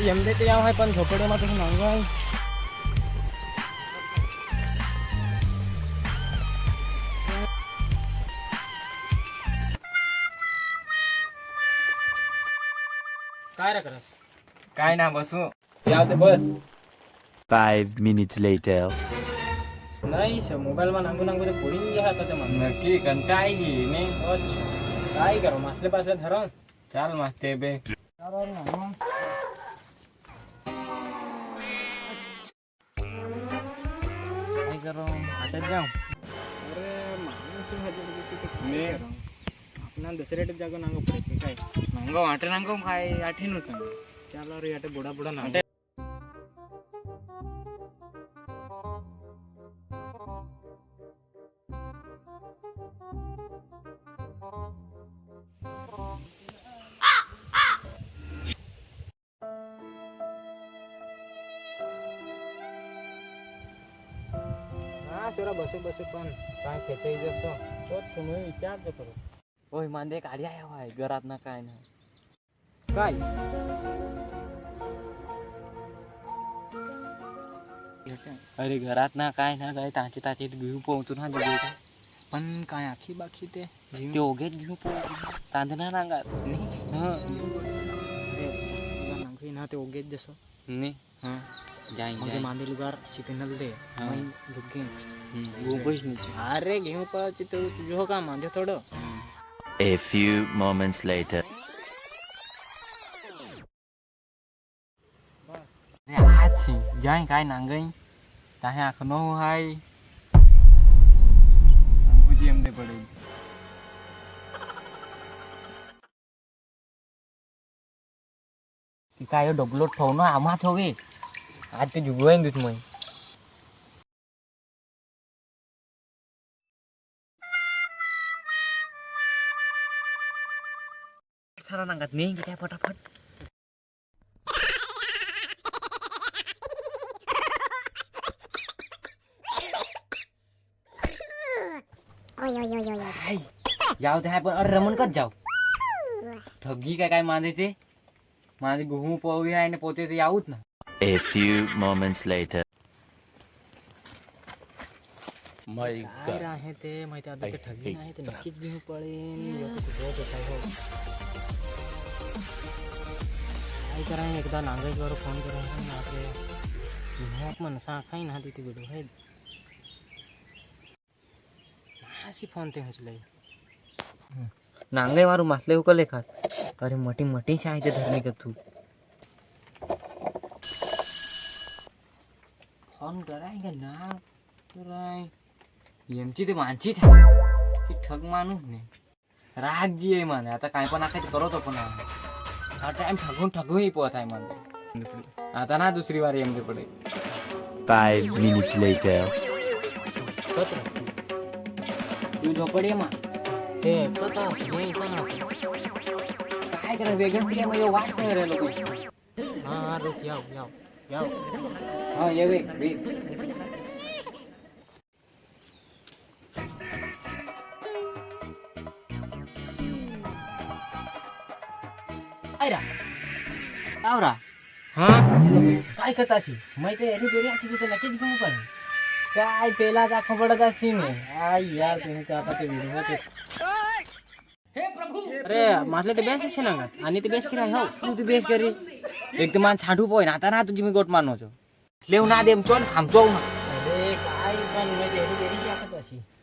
જમતે ત્યાં હોય પણ ઝોપડીમાં પછી માંગવા હોય કાય રસ કાય ના બસ હું યાદ બસ 5 minutes later નહીં છે મોબાઈલમાં નાંગુ નાંગુ તો ભૂલી ગયા હતા તમે નક્કી કંટાઈ ગઈ ને કાય કરો માછલે પાછલે ધરો ચાલ માસ્તે બે ચાલો નાંગુ કરો હાથે જાઓ અરે મારે શું હાજર મેં ನಾನು ದಸರಾ ಜಾಗ ನಂಗೆ ನಂಗೆ ಆಟ ನಂಗೆ ಆಟಿನೂ ತಂದೆ ಚಾಲ ರೀ ಆಟ ಬುಡ ಬುಡ ನಾಟೆ આટે. હા સોરા બસો બસો પણ કાંઈ ખેંચાઈ જશો તો જ તમે વિચાર તો કરો ઓય માંદે કાઢી આયા હોય ઘરાત ના કાય ના કાંઈ અરે ઘરાત ના કાય ના કાય તાચી તાચી ગયું પહોંચું ના જગ્યાએ તો. પણ કાંઈ આખી બાખી તે તે ઓગે જ ગયું પહોંચું તાંદના ના ગાત હા નાંખી ના તે ઓગે જ જશો ને હા જાય मग જાય मांदेली गार सिग्नल दे हा. मग હું ખુશ નથી અરે ઘેઉં પાવ તો જો કા માંધો થોડો A few moments later. Aci, jangan kai nanggeng. Tahe aku no hai. Aku jam deh pada. Kita ayo double thau no amat hobi. Ati juga yang duduk main. छाना नांगत नहीं क्या फटाफट जाऊ ते हाय अरे रमन कच जाऊ ठगी काय काय मांदे ते माझे गहू पोवी आहे आणि पोते ते याऊत ना A few moments later. My God. आहे ते माहिती आता ठगी नाही ते कराएंगे एकदा नागेश वालों फोन कराएंगे ना આપણે મોકમાં નસા ખાઈ ના દીધી બધું હે? હાસી ફોન તે હું લઈ. નાંગે મારું માટલે એવું કલે ખાત અરે મોટી મોટી શાહી તે ધરમી કતું ફોન કરાય કે ના કરાય? એમથી તે વાંચી થાય. ઠગ માનું ને. રાખજે મને. આ તો કાંઈ પણ નાખે કરો તો પણ આવે આ ટાઈમ ઠગું ઠગું હી પોતાય મને. આ તો ના દૂસરી વાર એમ પડે. 5 minutes later. તું ઝોપડી માં હે તો તો સ્નેહ કાય કરે વેગન કે મે યો સે રે લોકો. હા હા યાવ યાવ યાવ હા યે વેગ વેગ. આયરા. આવરા. હા? કાઈ કરતા છે મેં તો એની જોડી આખી જોતે નક્કી દીધું પણ કાઈ પેલા જ આખો પડતા છે ને. આ યાર તું ચાતા તે વિડિયો હતો હે પ્રભુ! અરે માટલે તો બેસ છે ના આની તો બેસ કરી હો. તું તો બેસ કરી. એક છાંઠું પોય નાતા ના તું ગોટ માનો છો. એટલે ના દેમ ચોન ખામચો હું અરે કાઈ પણ મેં એની જોડી આખી જોતે છે